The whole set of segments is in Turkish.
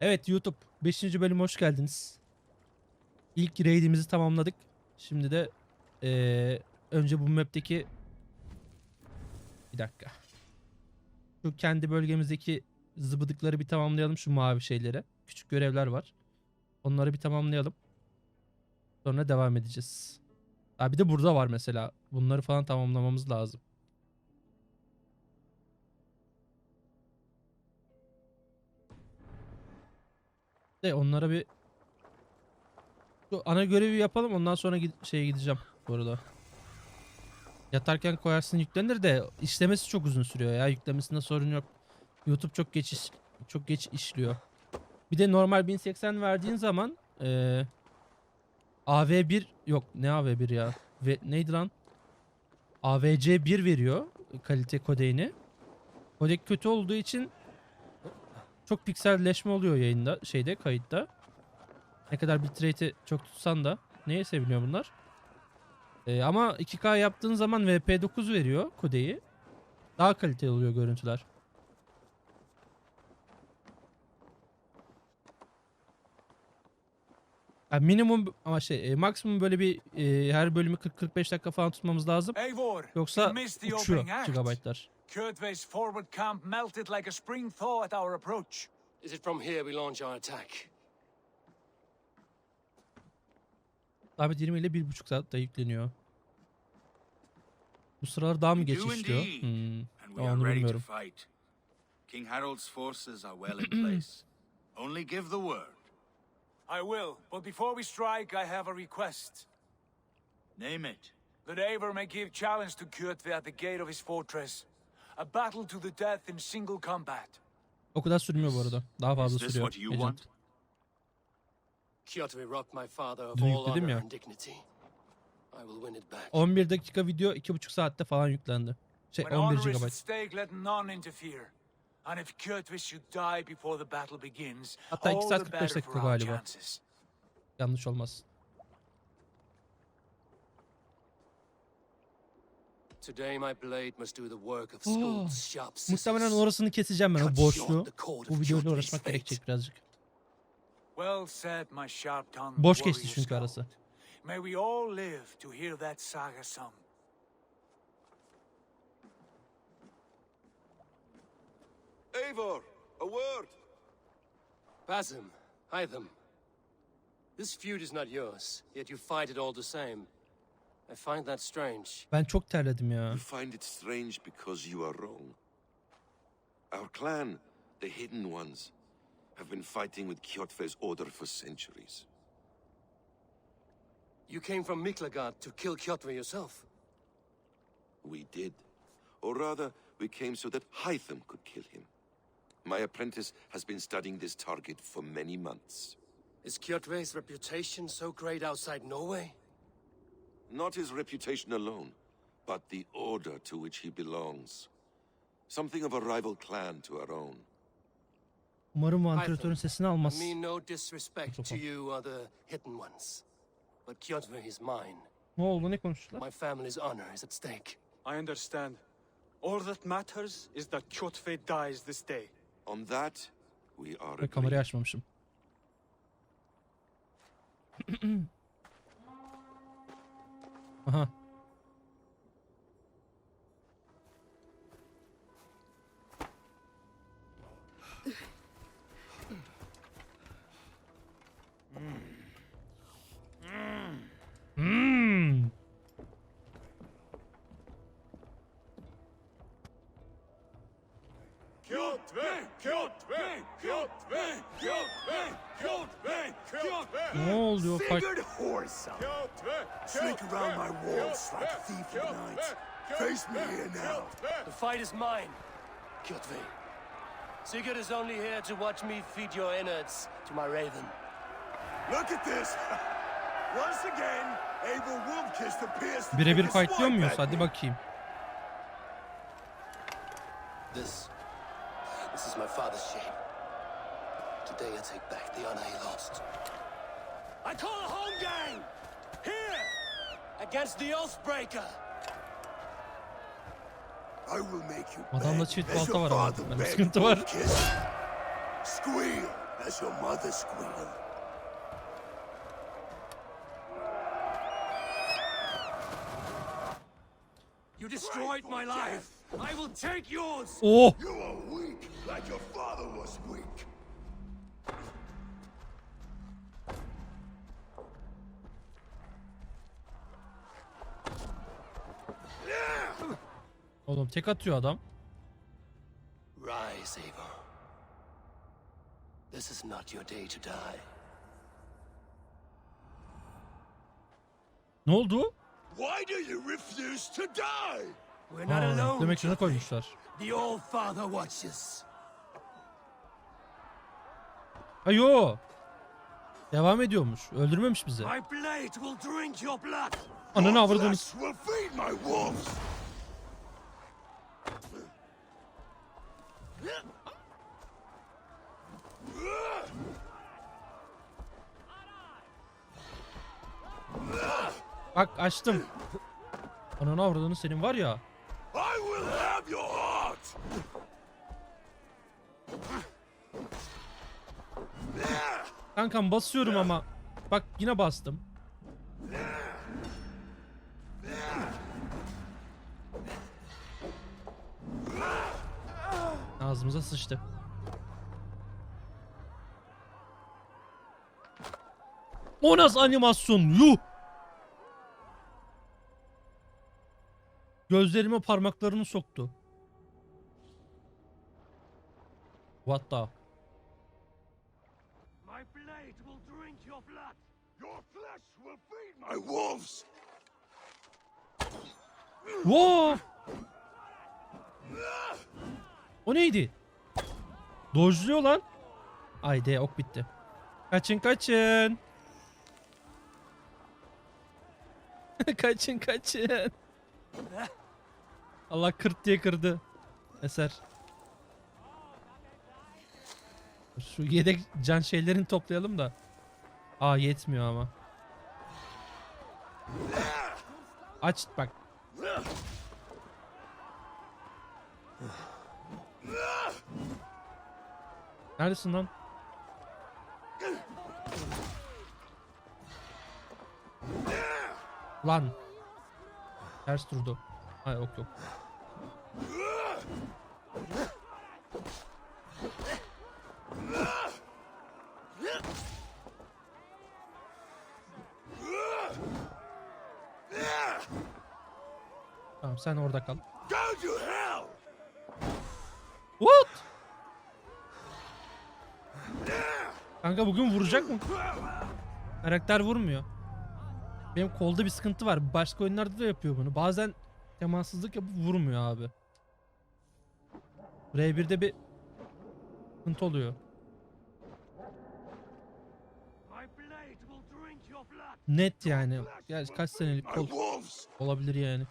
Evet YouTube 5. bölüm hoş geldiniz. İlk raidimizi tamamladık. Şimdi de eee, önce bu map'teki bir dakika. Şu kendi bölgemizdeki zıbıdıkları bir tamamlayalım şu mavi şeylere. Küçük görevler var. Onları bir tamamlayalım. Sonra devam edeceğiz. Ha bir de burada var mesela. Bunları falan tamamlamamız lazım. De onlara bir şu ana görevi yapalım ondan sonra gid- şeye gideceğim bu arada. Yatarken koyarsın yüklenir de işlemesi çok uzun sürüyor ya. Yüklemesinde sorun yok. YouTube çok geç iş- çok geç işliyor. Bir de normal 1080 verdiğin zaman eee AV1 yok ne AV1 ya? Ve neydi lan? AVC1 veriyor kalite kodeğini. Kodek kötü olduğu için çok pikselleşme oluyor yayında şeyde kayıtta. Ne kadar bitrate'i çok tutsan da neye seviniyor bunlar? Ee, ama 2K yaptığın zaman VP9 veriyor kodeyi. Daha kaliteli oluyor görüntüler. Yani minimum ama şey e, maksimum böyle bir e, her bölümü 40-45 dakika falan tutmamız lazım. Yoksa uçuyor gigabaytlar. Kjotve's forward camp melted like a spring thaw at our approach. Is it from here we launch our attack? Sabit 20 ile 1,5 saatte yükleniyor. Bu sıralar daha mı geç do işliyor? indeed. Hmm. and we Onu are ready to bilmiyorum. fight. King Harold's forces are well in place. Only give the word. I will, but before we strike, I have a request. Name it. That Eivor may give challenge to Kjotve at the gate of his fortress. A battle to the death in single combat. O kadar sürmüyor bu arada. Daha fazla Is this sürüyor. what you Agent. robbed my father of Dün all yükledim honor ya. and dignity. I will win it back. 11 dakika video 2,5 saatte falan yüklendi. Şey When 11 honor is GB. at stake, let none interfere. And if Kjotve should die before the battle begins, Hatta iki all saat the 45 better dakika for our galiba. chances. Yanlış olmaz. Today my blade must do the work of Oh, Skuld's sharp Muhtemelen orasını keseceğim ben o Cut boşluğu. short the cord Bu of videoyla uğraşmak fate. gerekecek birazcık. Well said, my sharp-tongued Boş geçti çünkü arası. May we all live to hear that saga sung. Eivor, a word. Basim, Hytham. This feud is not yours, yet you fight it all the same. I find that strange. Ben çok terledim ya. You find it strange because you are wrong. Our clan, the Hidden Ones, have been fighting with Kjotve's order for centuries. You came from Miklagard to kill Kjotve yourself. We did. Or rather, we came so that Hytham could kill him. My apprentice has been studying this target for many months. Is Kjotve's reputation so great outside Norway? Not his reputation alone, but the order to which he belongs. Something of a rival clan to our own. Umarım Python, vantilatörün sesini I almaz. mean no disrespect to you or the hidden ones. But Kjotve is mine. Ne oldu ne konuştular? My family's honor is at stake. I understand. All that matters is that Kjotve dies this day. On that, we are Ve kamerayı agreed. açmamışım. Uh-huh. Mmm. Kyoto! Kyoto! Ne oluyor? Fark... Sneak around my walls like a thief in the night. Face me here now. The fight is mine, Kjotve. Sigurd is only here to watch me feed your innards to my raven. Look at this. Once again, Abel Wolfkiss appears to Birebir fightlıyor muyuz? Hadi bakayım. This, this is my father's shame. Today I take back the honor he lost. I call a home game! Here! Against the Oathbreaker! I will make you Adamda beg çift as balta your var ama. father Böyle begged sıkıntı var. Wolfkiss. Squeal as your mother squealed. You destroyed my life. I will take yours. Oh! You are weak, like your father was weak. Oğlum tek atıyor adam. Rise, Eivor. This is not your day to die. Ne oldu? Why do you refuse to die? We're not alone. demek Kjotve. koymuşlar. The All Father watches. Ha yo. Devam ediyormuş. Öldürmemiş bizi. Ananı avradınız. Bak açtım. Ananı avradını senin var ya. Kankam basıyorum ama. Bak yine bastım. Ağzımıza sıçtı. O nasıl animasyon? Yuh! Gözlerime parmaklarını soktu. What the? My blade will drink your blood. Your flesh will feed my wolves. Wow! O neydi? Dojluyor lan. Haydi ok bitti. Kaçın kaçın. kaçın kaçın. Allah kırt diye kırdı. Eser. Şu yedek can şeylerini toplayalım da. Aa yetmiyor ama. Aç bak. Neredesin lan? Lan. Ters durdu. Hay yok yok. Tamam sen orada kal. What? Kanka bugün vuracak mı? Karakter vurmuyor. Benim kolda bir sıkıntı var. Başka oyunlarda da yapıyor bunu. Bazen temassızlık yapıp vurmuyor abi. R1'de bir sıkıntı oluyor. Net yani. Ya kaç senelik kol olabilir yani.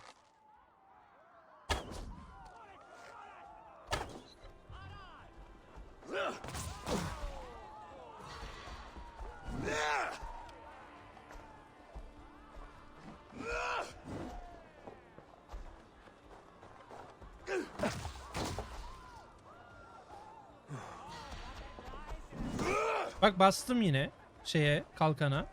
Bak bastım yine şeye kalkana.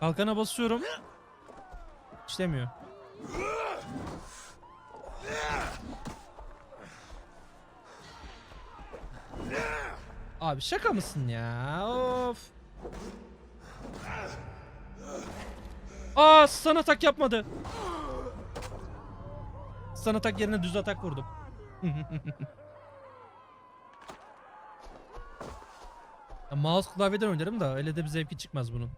Kalkana basıyorum. İşlemiyor. Abi şaka mısın ya? Of. Aa stun atak yapmadı. Stun atak yerine düz atak vurdum. ya mouse klavyeden oynarım da öyle de bir zevki çıkmaz bunun.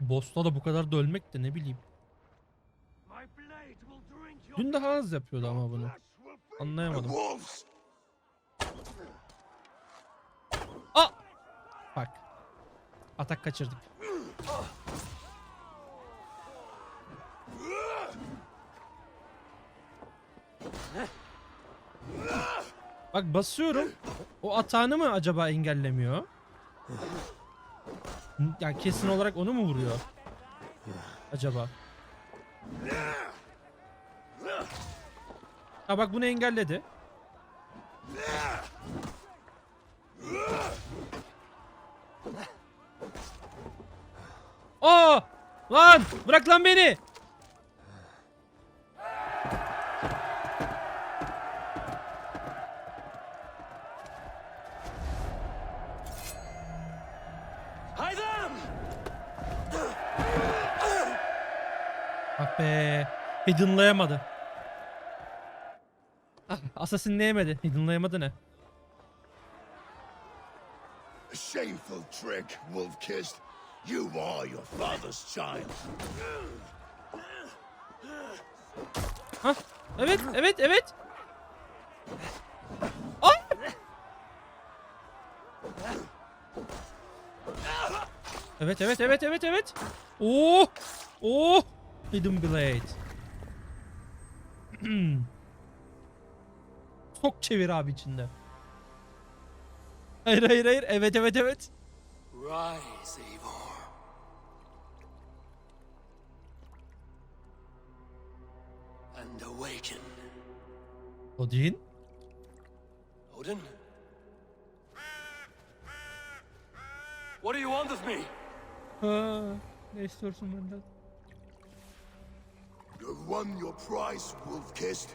Boss'ta da bu kadar da ölmek de ne bileyim. My blade will drink your Dün daha az yapıyordu ama bunu. Anlayamadım. Aa! Bak. Atak kaçırdık. Bak basıyorum. O atağını mı acaba engellemiyor? N- Yani kesin olarak onu mu vuruyor? Acaba? Ha bak bunu engelledi. Aa! Lan! Bırak lan beni! Haytham! Bak be. Hidden'layamadı. Assassin'leyemedi. Hidden'layamadı ne? A shameful trick, Wolf-Kissed. You are your father's child. Hah. Evet, evet, evet. Ay! Evet, evet, evet, evet, evet. Oo! Oo! Hidden Blade. Sok çevir abi içinde. Hayır, hayır, hayır. Evet, evet, evet. Rise, Eivor. And awaken. Odin. Odin? What do you want of me? Ha, ne istiyorsun benden? You've won your prize, Wolf-Kissed.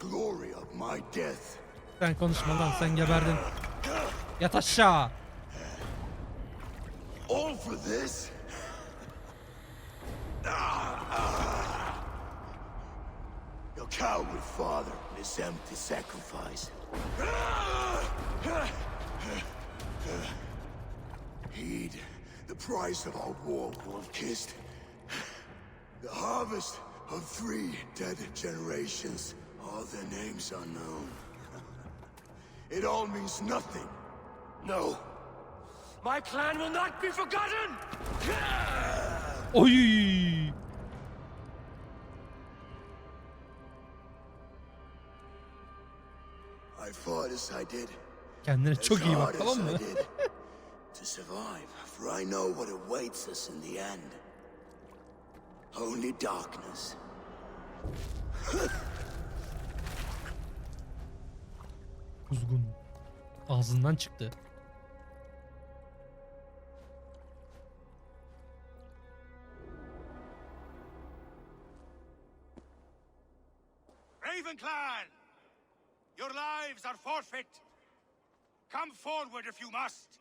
Glory of my death. Sen konuşma lan sen geberdin. Yat aşağı. All for this? Your coward father and his empty sacrifice. Heed the price of our war, Wolf-Kissed. The harvest of three dead generations, all their names are known. It all means nothing. No. My clan will not be forgotten! Oy! I fought as I did. Kendine As çok iyi hard bak as tamam I mı? did to survive, for I know what awaits us in the end. Only darkness. Kuzgun. Ağzından çıktı. Ravenclan! Your lives are forfeit. Come forward if you must.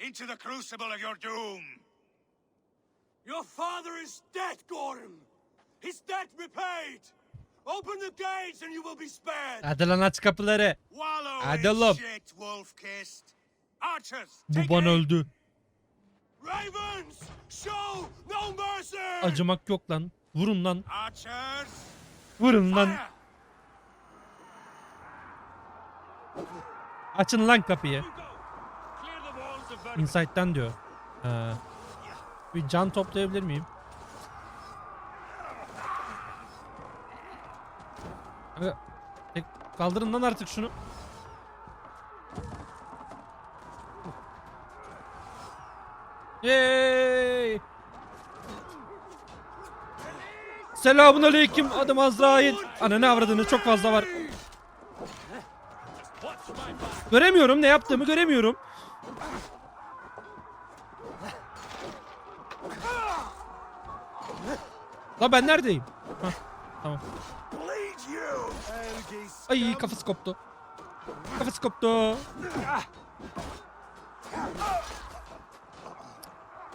Into the crucible of your doom. Your father is dead, Gordon! His debt repaid! Open the gates and you will be spared! Hadi lan aç kapıları. Hadi oğlum. Buban aim. öldü. Ravens! Show no mercy! Acımak yok lan. Vurun lan. Archers, Vurun lan. Açın lan kapıyı. Inside'den diyor. Ha. Bir can toplayabilir miyim? Aga, tek- Kaldırın lan artık şunu. Hey! Selamun aleyküm adım Azrail. Ananı avradını çok fazla var. Göremiyorum ne yaptığımı göremiyorum. Lan ben neredeyim? Hah, tamam. Ay kafası koptu. Kafası koptu.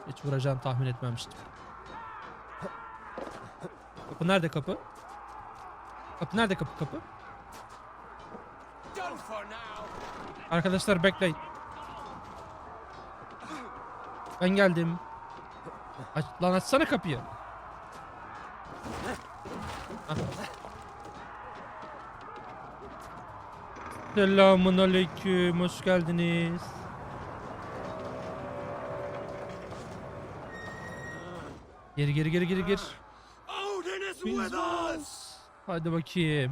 Hiç vuracağını tahmin etmemiştim. Kapı nerede kapı? Kapı nerede kapı kapı? Arkadaşlar bekleyin. Ben geldim. Aç, lan açsana kapıyı. Hah. Selamun aleyküm, hoş geldiniz. Gir gir gir gir gir. Odin is with us. Hadi bakayım.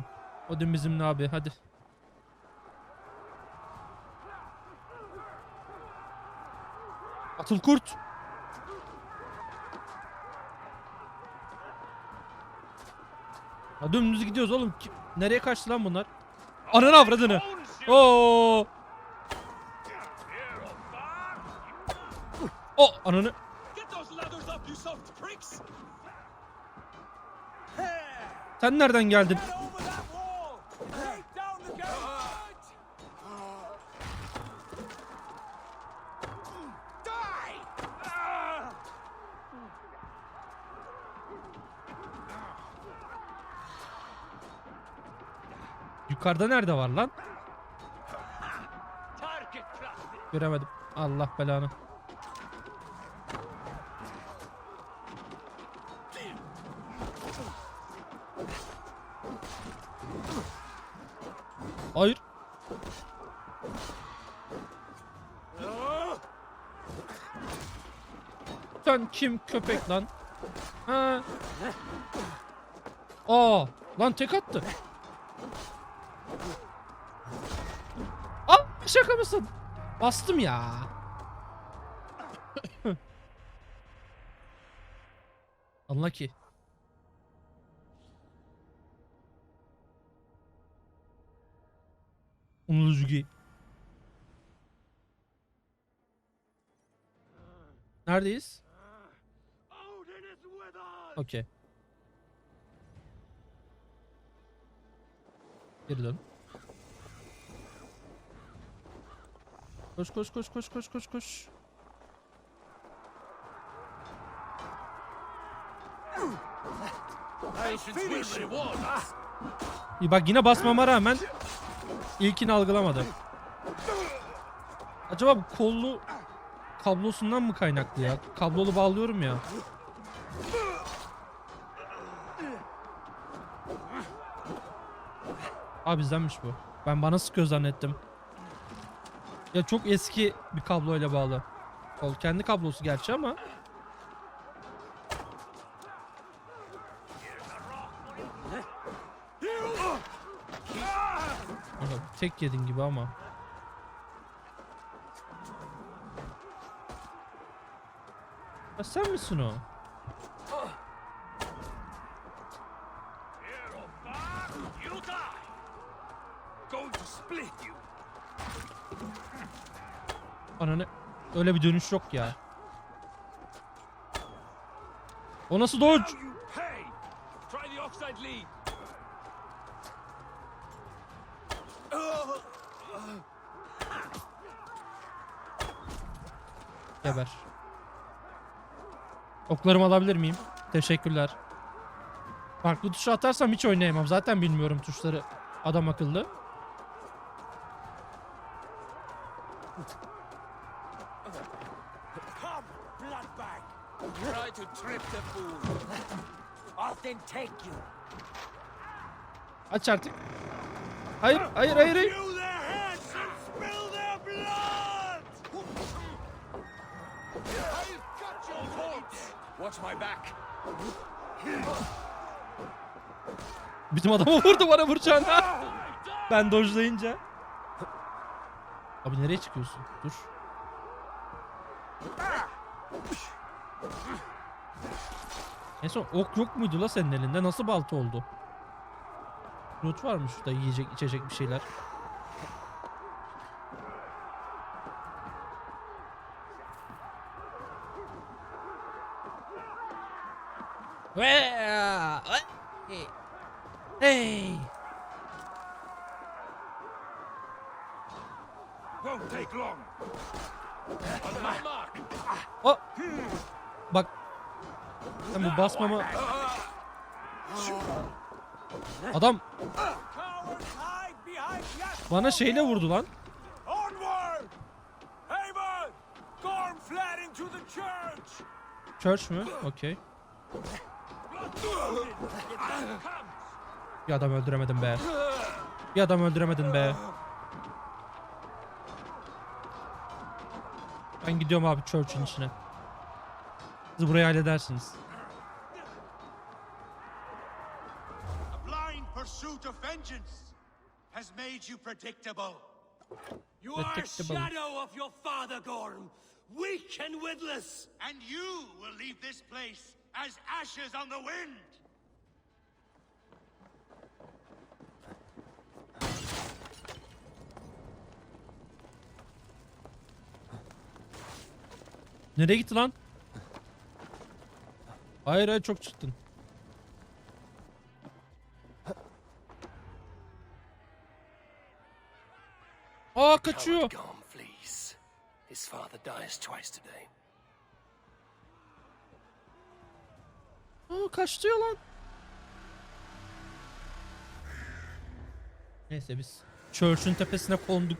Odin bizimle abi hadi. Atıl kurt. Ya dümdüz gidiyoruz oğlum. Nereye kaçtı lan bunlar? Ananı avradını. Oo. O ananı. Sen nereden geldin? Yukarıda nerede var lan? Göremedim. Allah belanı. Hayır. Sen kim köpek lan? Ha. Aa, lan tek attı. Şaka mısın? Bastım ya. Unlucky. Unlucky. Neredeyiz? Okey. Geri dön. Koş koş koş koş koş koş koş. İyi bak yine basmama rağmen ilkini algılamadı. Acaba bu kollu kablosundan mı kaynaklı ya? Kablolu bağlıyorum ya. Abi bizdenmiş bu. Ben bana sıkıyor zannettim. Ya çok eski bir kabloyla bağlı. Kol kendi kablosu gerçi ama. Tek yedin gibi ama. Ha, sen misin o? You die! Going to split you! Ananı öyle bir dönüş yok ya. O nasıl dodge? Geber. Oklarımı alabilir miyim? Teşekkürler. Farklı tuşa atarsam hiç oynayamam. Zaten bilmiyorum tuşları. Adam akıllı. Try to trip the fool. I'll then take you. Aç artık. Hayır, hayır, hayır, hayır. Watch my back. Bizim adamı vurdu bana vuracağına. ben dojlayınca. Abi nereye çıkıyorsun? Dur. En son ok yok muydu la senin elinde? Nasıl balta oldu? Loot var mı şurada yiyecek içecek bir şeyler? Hey! Won't take long. On my mark! O! Bak. Ben bu basmama... Adam bana şeyle vurdu lan. Church! Mü? Okey. Bir adam öldüremedim be. Bir adam öldüremedin be. Ben gidiyorum abi Church'ün içine. Siz burayı halledersiniz. Made you predictable. You are a shadow of your father, Gorm. weak and witless. And you will leave this place as ashes on the wind. Nereye gitti lan? Hayır hayır çok çıktın. Aa kaçıyor. Coward Garm flees. His father dies twice today. Aa kaçtı ya lan. Neyse biz Church'ün tepesine konduk.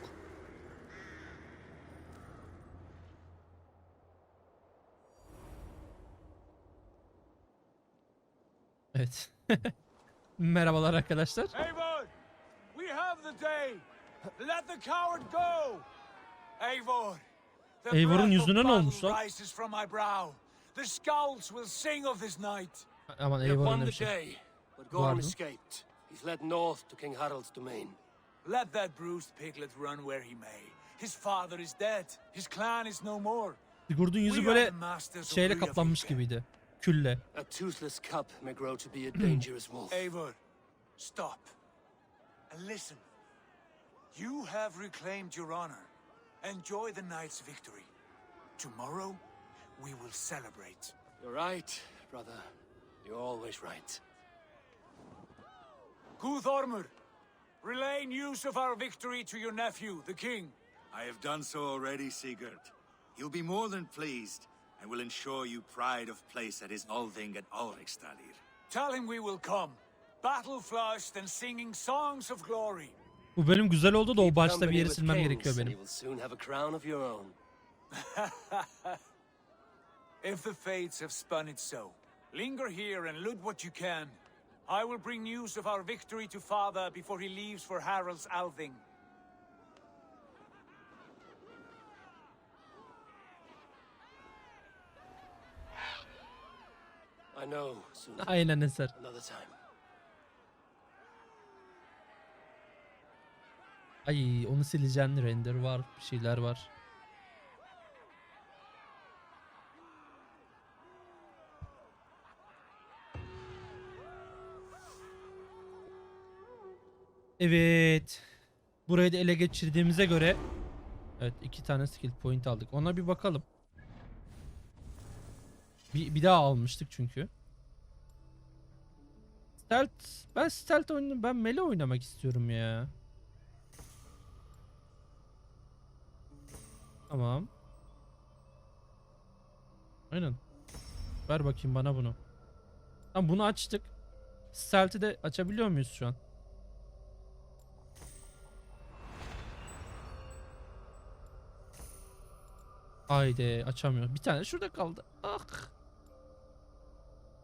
Evet. Merhabalar arkadaşlar. Eivor! We have the day! Let the coward go! Eivor! The Eivor'un yüzüne ne battle olmuş lan? rises from my brow. The scouts will sing of this night. Aman day, but Gorm Pardon? escaped. He's led north to King Harald's domain. Let that bruised piglet run where he may. His father is dead. His clan is no more. Sigurd'un yüzü böyle şeyle kaplanmış gibiydi. Külle. A toothless cub may grow to be a dangerous wolf. Eivor, stop and listen. You have reclaimed your honor. Enjoy the night's victory. Tomorrow, we will celebrate. You're right, brother. You're always right. Guthormur, relay news of our victory to your nephew, the king. I have done so already, Sigurd. He'll be more than pleased, and will ensure you pride of place at his Althing at Ulrichstadir. Tell him we will come, battle flushed and singing songs of glory. Bu bölüm güzel oldu da o başta bir yeri silmem gerekiyor benim. If the fates have spun it so, linger here and loot what you can. I will bring news of our victory to father before he leaves for Harald's Althing. I know, soon. Aynen eser. Another time. Ay onu sileceğin render var. Bir şeyler var. Evet. Burayı da ele geçirdiğimize göre Evet iki tane skill point aldık. Ona bir bakalım. Bir, bir daha almıştık çünkü. Stealth. Ben stealth oyunu ben melee oynamak istiyorum ya. Tamam. Aynen. Ver bakayım bana bunu. Tamam bunu açtık. Stealth'i de açabiliyor muyuz şu an? Haydi açamıyor. Bir tane şurada kaldı. Ah.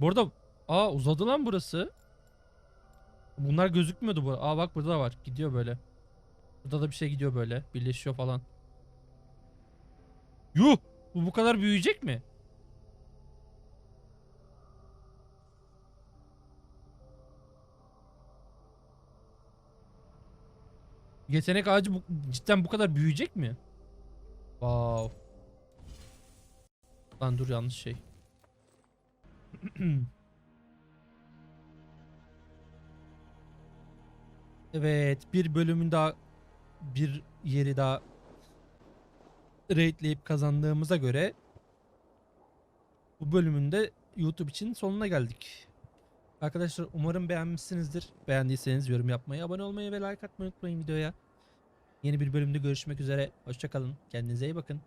Burada aa uzadı lan burası. Bunlar gözükmüyordu bu. Aa bak burada var. Gidiyor böyle. Burada da bir şey gidiyor böyle. Birleşiyor falan. Yuh! Bu bu kadar büyüyecek mi? Yetenek ağacı bu, cidden bu kadar büyüyecek mi? Wow. Lan dur yanlış şey. evet bir bölümün daha bir yeri daha raidleyip kazandığımıza göre bu bölümün de YouTube için sonuna geldik. Arkadaşlar umarım beğenmişsinizdir. Beğendiyseniz yorum yapmayı, abone olmayı ve like atmayı unutmayın videoya. Yeni bir bölümde görüşmek üzere. Hoşçakalın. Kendinize iyi bakın.